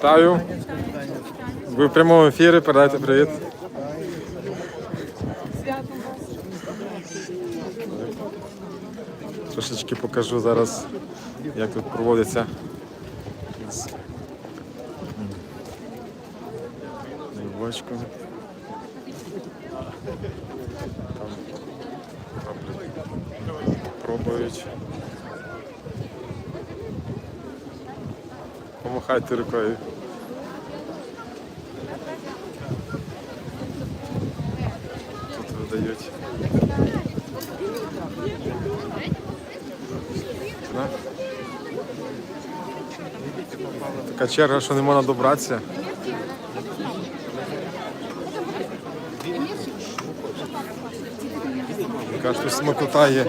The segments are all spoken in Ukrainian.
Вітаю. Ви в прямому ефірі, передайте привіт. Трошечки покажу зараз, як тут проводиться. роблять, пробують. Помахайте рукою. Тут видають. Така черга, що не можна добратися. Яка смакота є.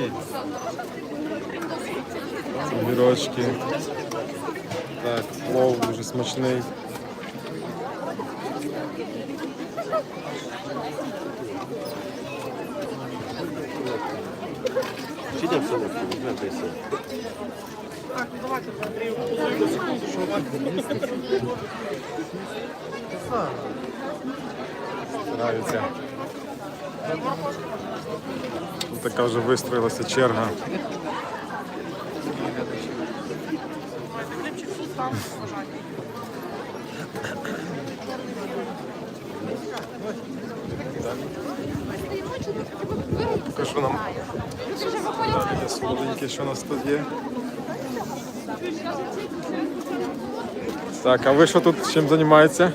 Огірочки. Так, плов дуже смачний. Стараються. Тут така вже вистроїлася черга. Далі солоденьке, що у нас тут є. Так, а ви що тут чим займаєтеся?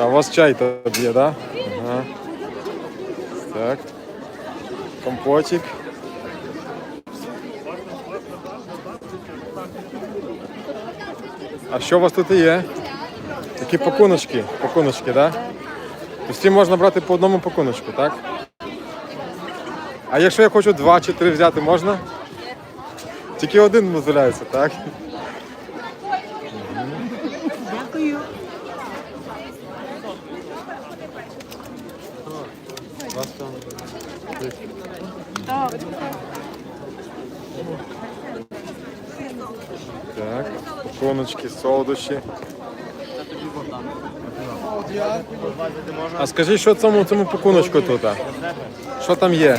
А у вас чай тут є, так? Да? Ага. Так. Компотик. А що у вас тут є? Такі пакуночки, пакуночки? Да? Всі можна брати по одному пакуночку, так? А якщо я хочу два чи три взяти, можна? Тільки один дозволяється, так? Дякую. Так, пакуночки, солодощі. А скажіть, що в цьому, цьому пакуночку тут? Що там є?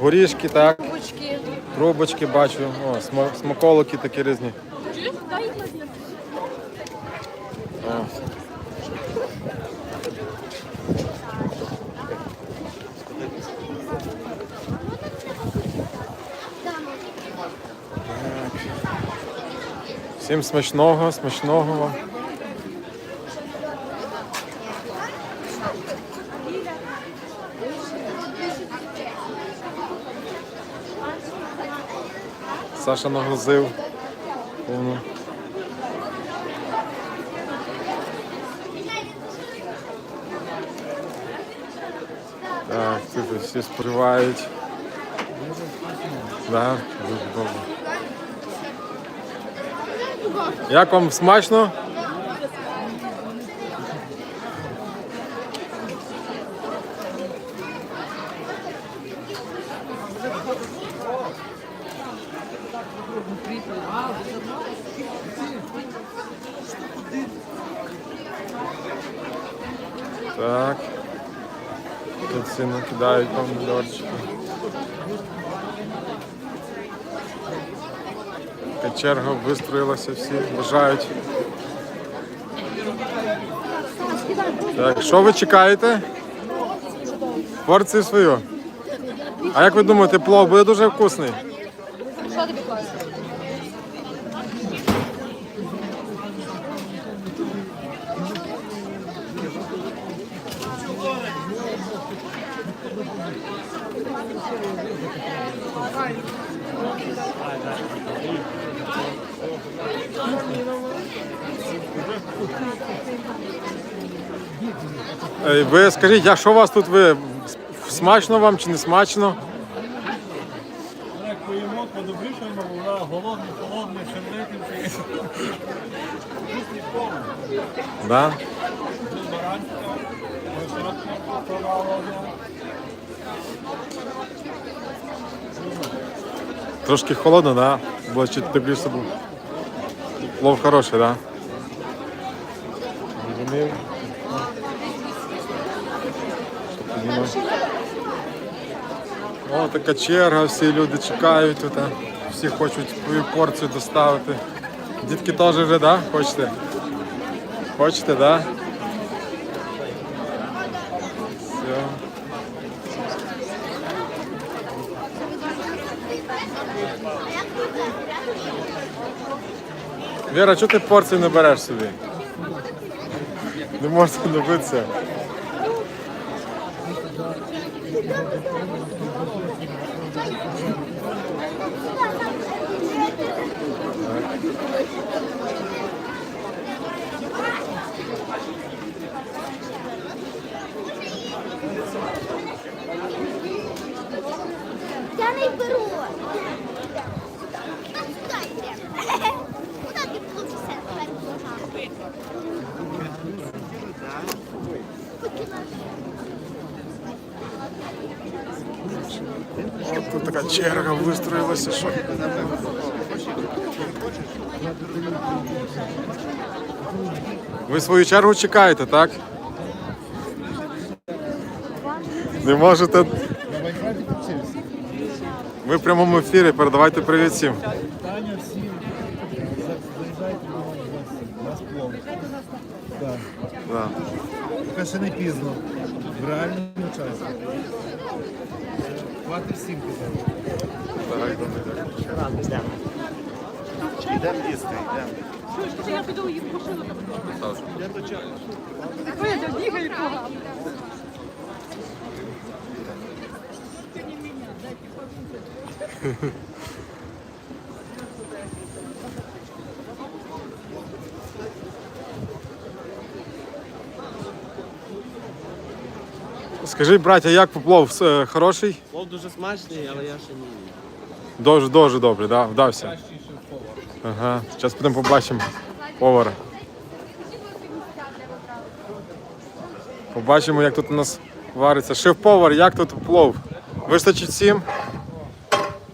Горішки, так. Трубочки бачу. О, смо- смаколики такі різні. О. Всім смачного, смачного Саша нагрузив. повну. Так, тут всі спривають. Да. Як вам смачно? Так. Тут всі накидають помідорчики. Така черга вистроїлася, всі бажають. Так, що ви чекаєте? Порцію свою. А як ви думаєте, плов буде дуже вкусний? Ви скажіть, а що у вас тут ви? Смачно вам чи не смачно? Як поїмо, подобрішаємо, вона голодний, холодний. Да? Баранчик Трошки холодно, да? Було чуть тепліше було. Плов хороший, да? Зрозумів. Що піднімав? О, така черга, всі люди чекають тут. Всі хочуть свою порцію доставити. Дітки теж вже, да? Хочете? Хочете, да? Все. Віра, чого ти порцію не береш собі? Не можна добитися. От тут така черга вистроїлася, що. Ви свою чергу чекаєте, так? Не можете. Ви в прямому ефірі, передавайте привіт всім. Таня всім заїжджайте до нас, нас плов. Да. Поки ще не пізно. В реальному часі. Хватить всім казати. Я піду їм машину. Ходять, бігають погано. Скажіть, браття, як поплов Е, хороший? Плов дуже смачний, але я ще ні. Дуже дуже добре, да? вдався. Ага. Зараз підемо побачимо повара. Побачимо, як тут у нас вариться. Шеф-повар, як тут плов? Вистачить всім?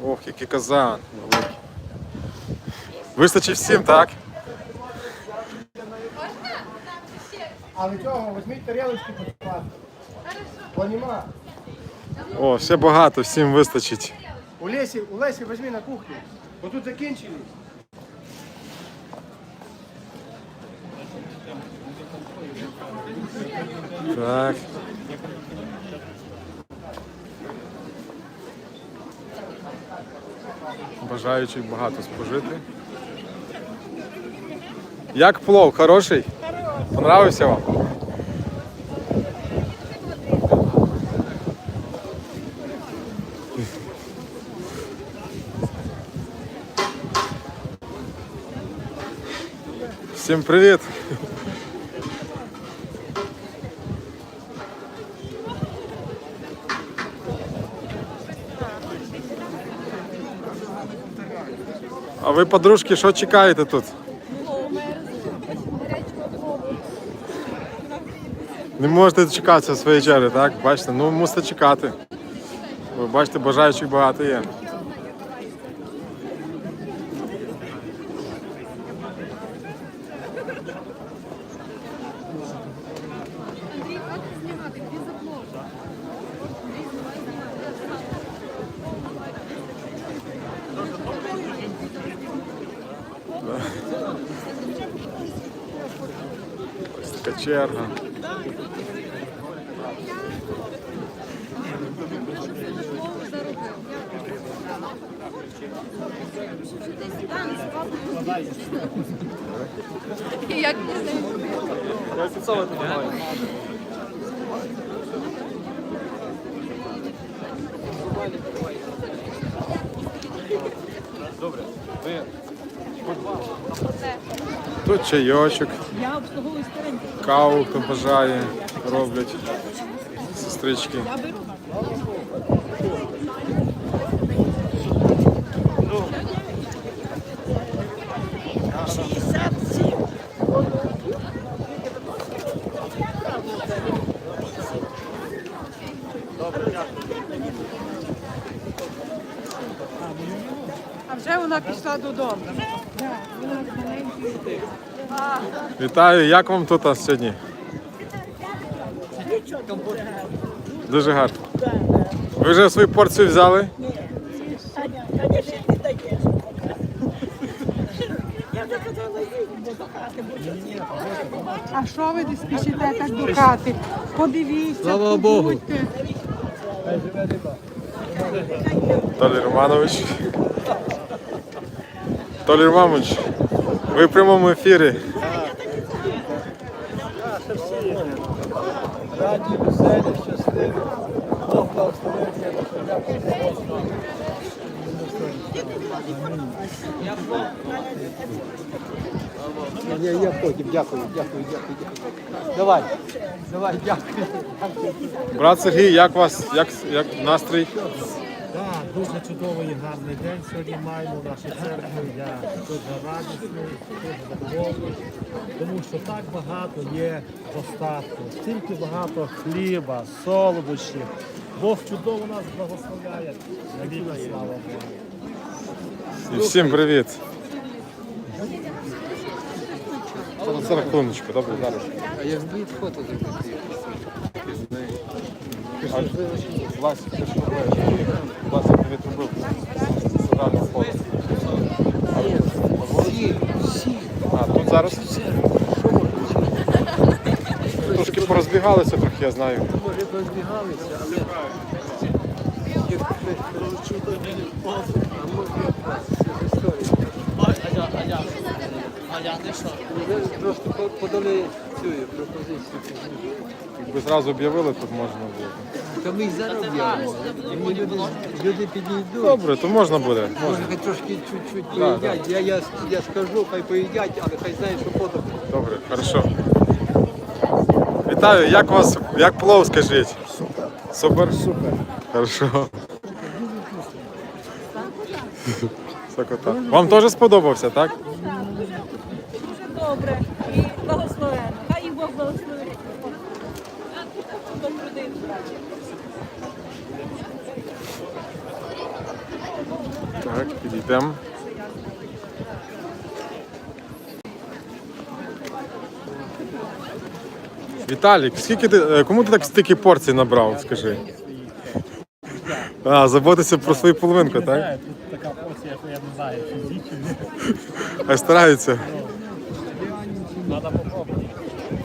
Ох, який казан. великий. Вистачить всім, так? Але цього, візьміть тарілочки посипати. Поніма. О, ще багато, всім вистачить. У Лесі, у Лесі візьми на кухню. Бо тут закінчили. Так. Бажаючих багато спожити. Як плов? Хороший? Понравився вам? Всім привіт! Ви, подружки, що чекаєте тут? Не можете дочекатися своєї черги, так? Бачите, ну мусите чекати. Ви бачите, бажаючих багато є. Така черга. Як не знаю. Тут чайочок, Я обслуговую стареньких каву, хто бажає, роблять сестрички. А вже вона пішла додому. Так, вона маленький. Вітаю, як вам тут сьогодні? Дуже гарно. Ви вже свою порцію взяли? А що ви не спішите так до хати? Подивіться, Слава Богу. Толі Романович. Толі Романович, ви в прямому ефірі. Раді, веселі, щасливі. Бог. Я, я потім, дякую, дякую, дякую, дякую. Давай, давай, дякую. Брат Сергій, як вас? Як, як настрій? Дуже чудовий і гарний день сьогодні маємо в нашій церкві. Я дуже радісний, дуже задоволений, тому що так багато є достатку, стільки багато хліба, солодощів. Бог чудово нас благословляє. Навіки слава Богу. І всім привіт. Зараз хвилиночку, добре, зараз. А як буде фото закрити? Вася, ти що ти відробив. Загальну фото. А, тут зараз? Трошки порозбігалися трохи, я знаю. Може розбігалися, але як ми пролучили, а може це з історії. Ми Просто подали цю пропозицію. Якби зразу об'явили, тут можна було. Та ми зараз об'явимо. Люди, люди підійдуть. Добре, то можна буде. Можна. Хай трошки чуть-чуть Да, поїдять. Я, я, я скажу, хай поїдять, але хай знають, що фото. Добре, хорошо. Вітаю, як вас, як плов, скажіть? Супер. Супер? Супер. Хорошо. Смакота. Вам теж сподобався, так? Дуже добре і благословенно. Хай їх Бог благословить. Так, підійдемо. Віталік, скільки ти, е, кому ти так стільки порцій набрав, скажи? А, заботися про свою половинку, так? Тут така порція, що я не знаю, чи ні. А стараються. Треба попробувати.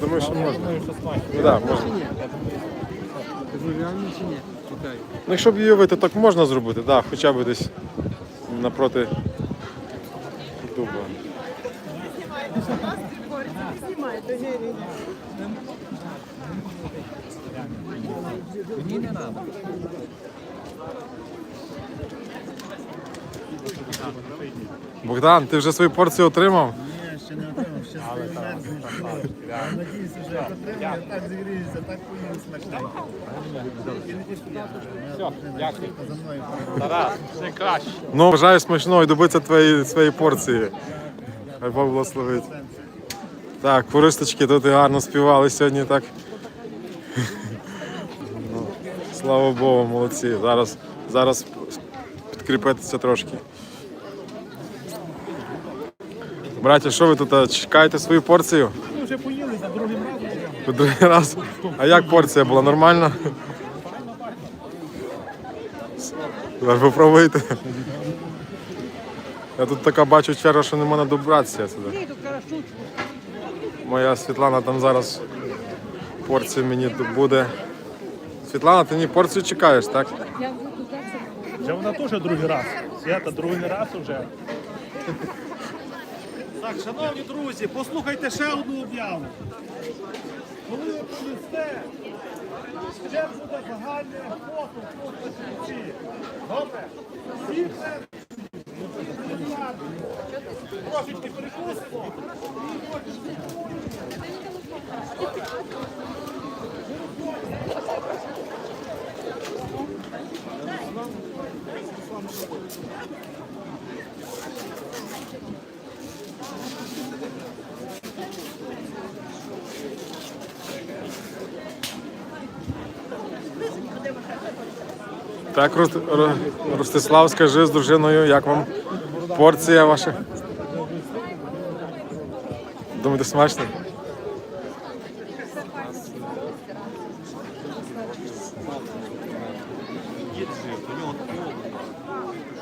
Думаю, що можна. Думаю, що смачно. Ну, да, можна. Кажу, реально чи ні? Ну, якщо б її вити, так можна зробити, да, хоча б десь напроти дуба. Богдан, ти вже свою порцію отримав? Ні, ще не отримав, мерзнуть. Я надіюся, що як отримаю, так зігріюся, так поїду смачненько. Все, дякую. За мною Ну, бажаю смачного і добитися твоєї своєї порції. Хай Бог благословить. Так, користочки тут і гарно співали сьогодні, так. Ну, слава Богу, молодці. Зараз, зараз підкріпитися трошки. Браті, що ви тут чекаєте свою порцію? Ми вже поїли за другим разом. По другий раз. А як порція була нормальна? Зараз попробуйте. Я тут така бачу черга, що не можна добратися сюди. Моя Світлана там зараз порцію мені буде. Світлана, ти мені порцію чекаєш, так? Вже вона теж другий раз. Свята другий раз вже. Так, шановні друзі, послухайте ще одну об'яву. Коли ви подасте, ще буде загальне фото в Фотосвіті. Добре? Всі це. Трошечки перекусимо. Так, Рост- Ростислав, скажи з дружиною, як вам Порція ваша. Думаєте, смачно?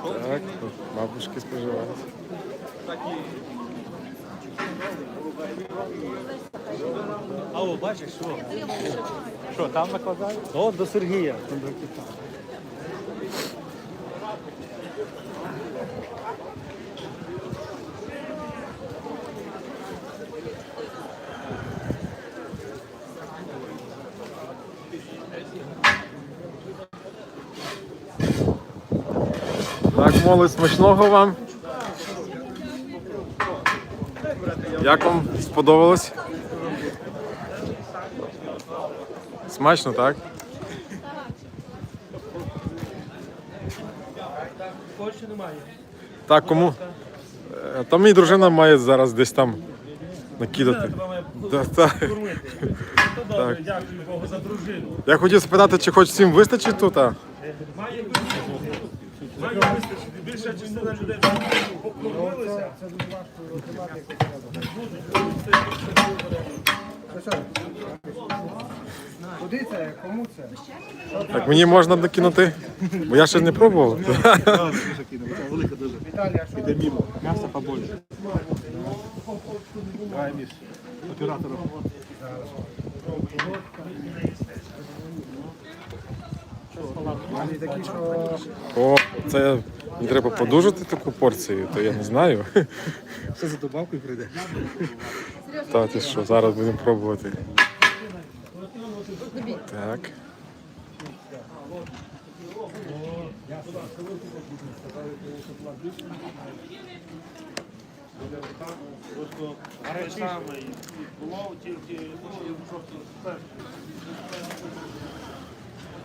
Так, бабушки споживають. А о, бачиш, що? Що, там накладають? О, до Сергія. Кондратюка. Смачного вам. Як вам сподобалось? Смачно, так? Так, кому? Е, Та мені дружина має зараз десь там накидати. Да, так. Добре, дякую Богу за дружину. Я хотів спитати, чи хоч всім вистачить тут? А? Має вистачити. Має вистачити. Більше частина людей покормилися. Куди це? Кому це? Так мені можна накинути? Бо я ще не пробував. Віталія, що? Іде мимо. М'ясо побольше. Давай, Міш. Оператора. Вони такі, що О, це треба подужати таку порцію, то я не знаю. Все за добавкою прийде. Та ти що, зараз будемо пробувати. Так.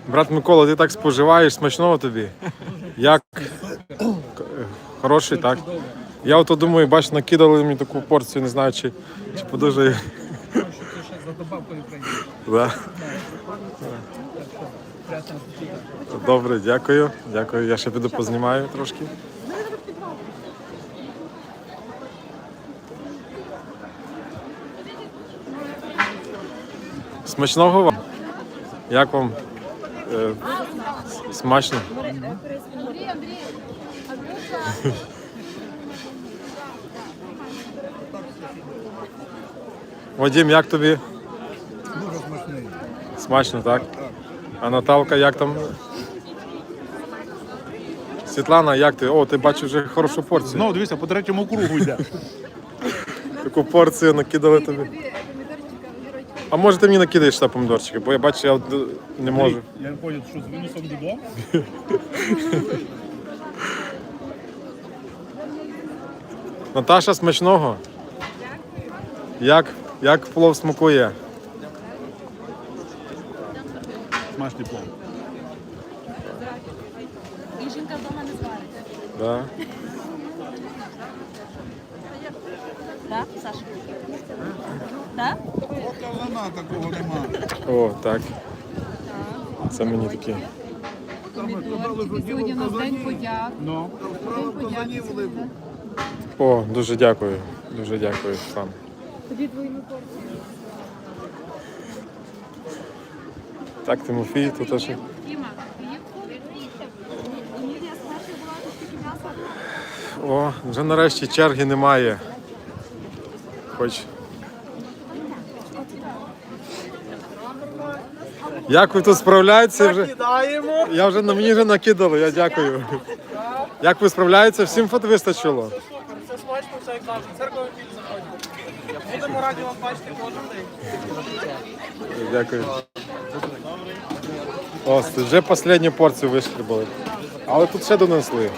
Брат Микола, ти так споживаєш, смачного тобі. Як хороший, так? Я ото думаю, бач, накидали мені таку порцію, не знаю, чи, чи подужає. Да. Добре, дякую. Дякую. Я ще піду познімаю трошки. Смачного вам? Як вам? Е, смачно? Вадим, як тобі? Дуже смачний. Смачно, так? А Наталка, як там? Світлана, як ти? О, ти бачиш вже хорошу порцію. Знову дивися, по третьому кругу йде. Таку порцію накидали тобі. А може ти мені накидаєш та помідорчики, бо я бачу, я от, не можу. Я не понял, що з виносом додому? Наташа, смачного. Як, як плов смакує? Смачний план. І жінка вдома не зварить. Да. Так, Саша? Так? Казана такого нема. О, так. Це мені такі. Сьогодні у нас день подяк. Ну, День подяк. сьогодні. О, дуже дякую. Дуже дякую сам. Тобі двойну порцію. Так, Тимофій, тут теж. Діма, ти їв? Емілія спершу була тут тільки м'ясо. О, вже нарешті черги немає. Хоч. Як ви тут справляєтеся? Вже... Я вже на мені вже накидали, я дякую. Як ви справляєтеся? Всім фото вистачило. Все смачно, все як завжди. Церкові фільм заходить. Будемо раді вас бачити кожен день. Дякую. О, вже останню порцію вишкрібали. Але тут ще донесли.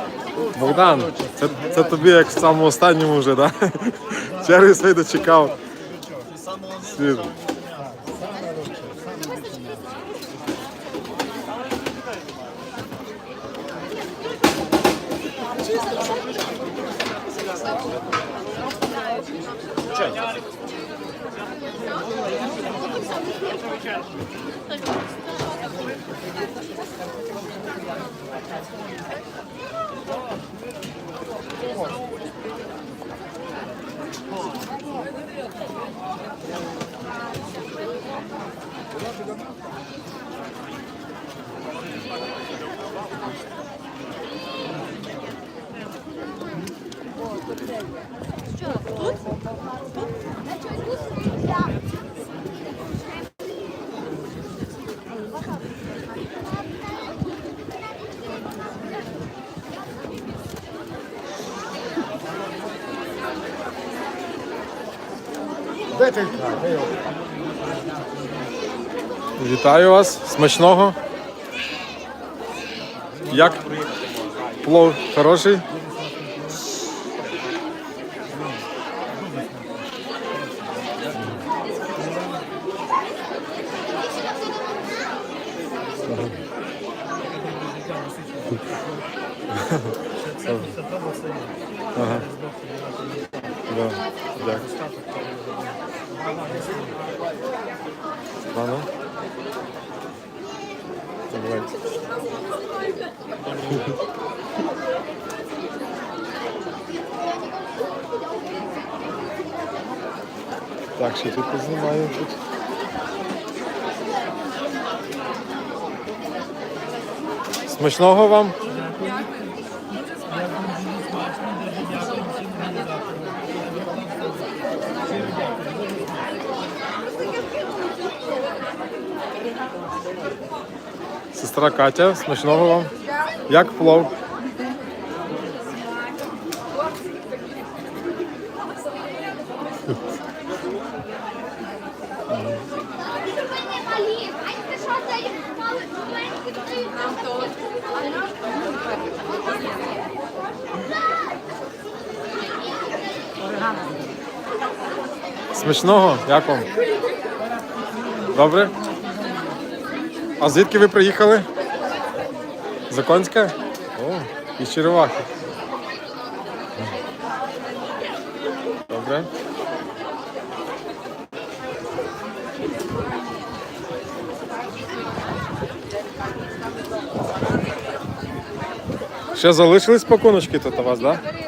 Богдан, це, це тобі як в самому останньому вже, так? Да? Черги свій дочекав. Світ. 거. Вітаю вас, смачного. Як плов хороший? Давайте. Так, ще тут познімаю тут. Смачного вам? Сестра Катя, смачного вам. Як плов? Смачного? Як вам? Добре? А звідки ви приїхали? Законська? О, із Черевахи. Добре. Ще залишились пакуночки тут у вас, так? Да?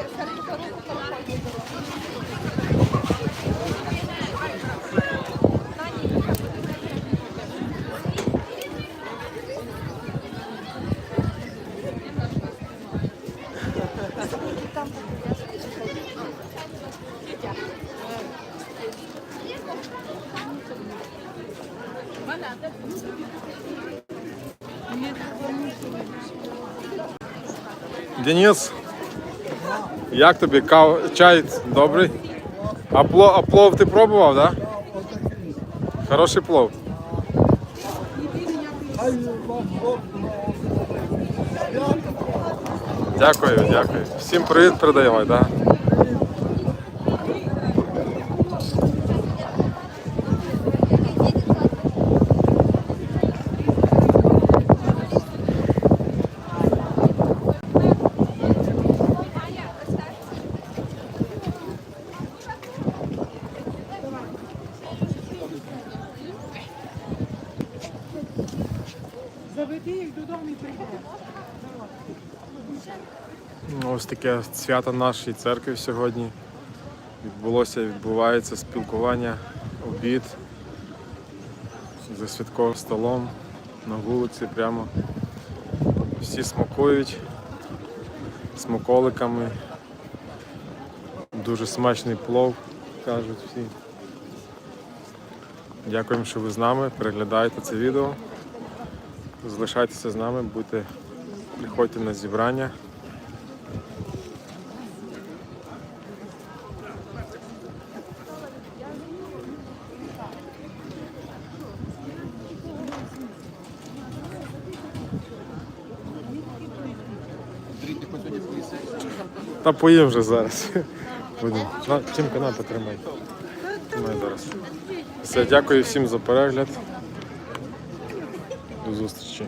Як тобі кав... чай добрий? А плов, а плов ти пробував, так? Да? Хороший плов. Дякую, дякую. Всім привіт передаємо, так? Да? Таке свято нашої церкви сьогодні. Відбулося, відбувається спілкування, обід за святковим столом на вулиці прямо. Всі смакують смаколиками. Дуже смачний плов, кажуть всі. Дякуємо, що ви з нами. Переглядаєте це відео. Залишайтеся з нами, будьте, приходьте на зібрання. Та поїм вже зараз. Будемо. На, Тімка, на, потримай. Тримай зараз. Все, дякую всім за перегляд. До зустрічі.